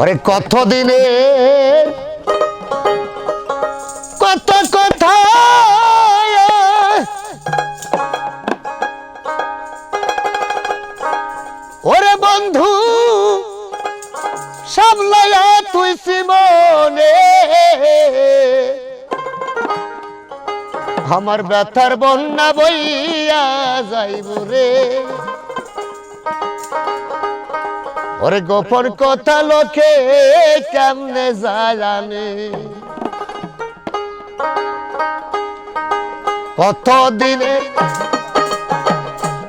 ওরে কত দিনে কত কথা ওরে বন্ধু, সব লয়া তুই সিমনে। আমার ব্যথার বন্যা বইয়া যাইব রে। ওরে গোপন কথা লোকে কেমনে জানে? কত দিনে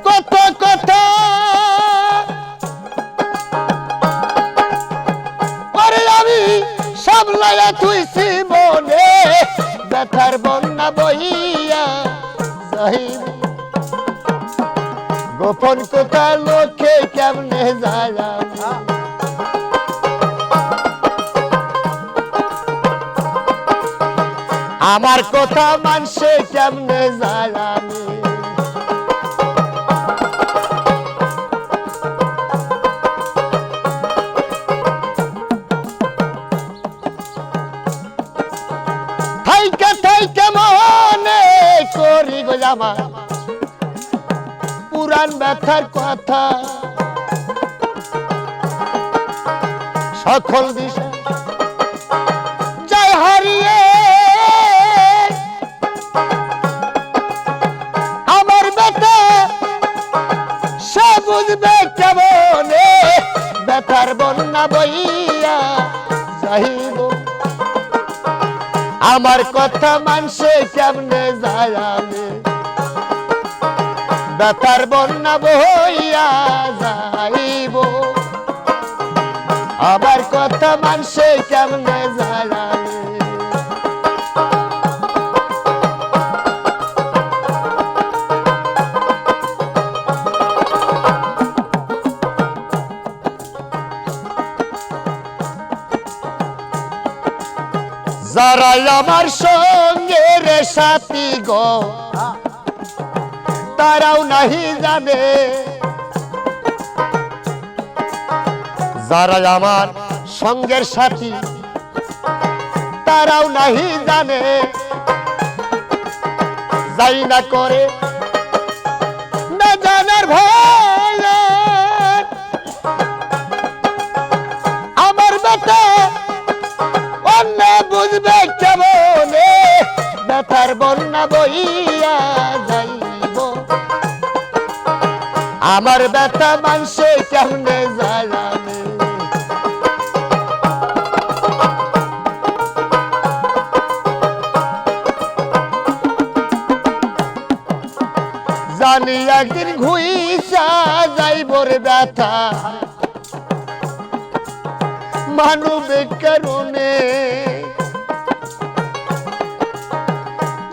কত কথা? ওরে আমি সামলায়া তুই মনে, ব্যথার বন্যা বইয়া গোপন কথা লোকে কেমনে জানা আমার কথা মানছে কেমনে থাইকা মনে করি গো আমার পুরান ব্যথার কথা সকল দিশা জয় হারিয়ে। আমার ব্যথা সে বুঝবে কেমনে? ব্যথার বন্যা বইয়া যাইব। আমার কথা মানছে কেমনে জায়াবে ব্যথার বন্যা বইয়া যাইব। আমার কথা মানছে কেমনে যারা আমার সঙ্গে রে সাথী গো তারাও নাহি জানে। যারা আমার সঙ্গের সাথী, তারাও নাহি জানে। যাই না করে জানার ভয় আমার বেটা অন্য বুঝবে কেমনে? ব্যথার বন্যা বইয়া যাইব। আমার ব্যথা মানছে কেমনে জানাবে? জানি একদিন ঘুইসা যাইব রে ব্যথা। মানবিক কারণে।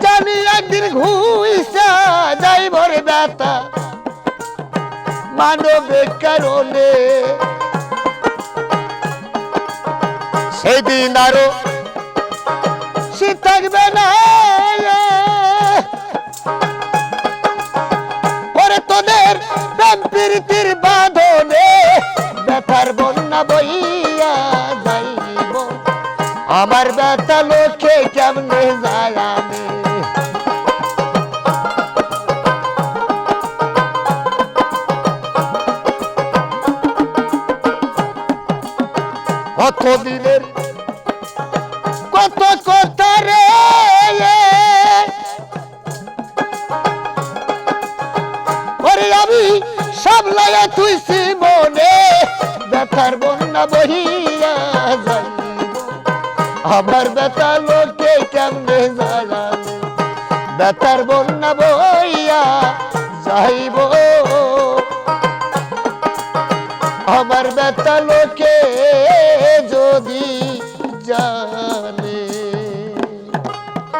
জানি একদিন ঘুইসা যাইব রে ব্যথা। মানবিক কারণে। সেদিন আরও সে থাকবে না। প্রেম প্রীতির বাঁধনে, ব্যথার বন্যা বইয়া যাইব। আমার ব্যথা লোকে কেমনে জায়াবে কত দিনের কত কথা রে? ওরে আমি সামলায়া তুই মনে। ব্যথার বন্যা বহিয়া যাইব। আমার ব্যথা লোকে কেমনে জানাবে? ব্যথার বন্যা বইয়া যাইব। আমার ব্যথা লোকে যদি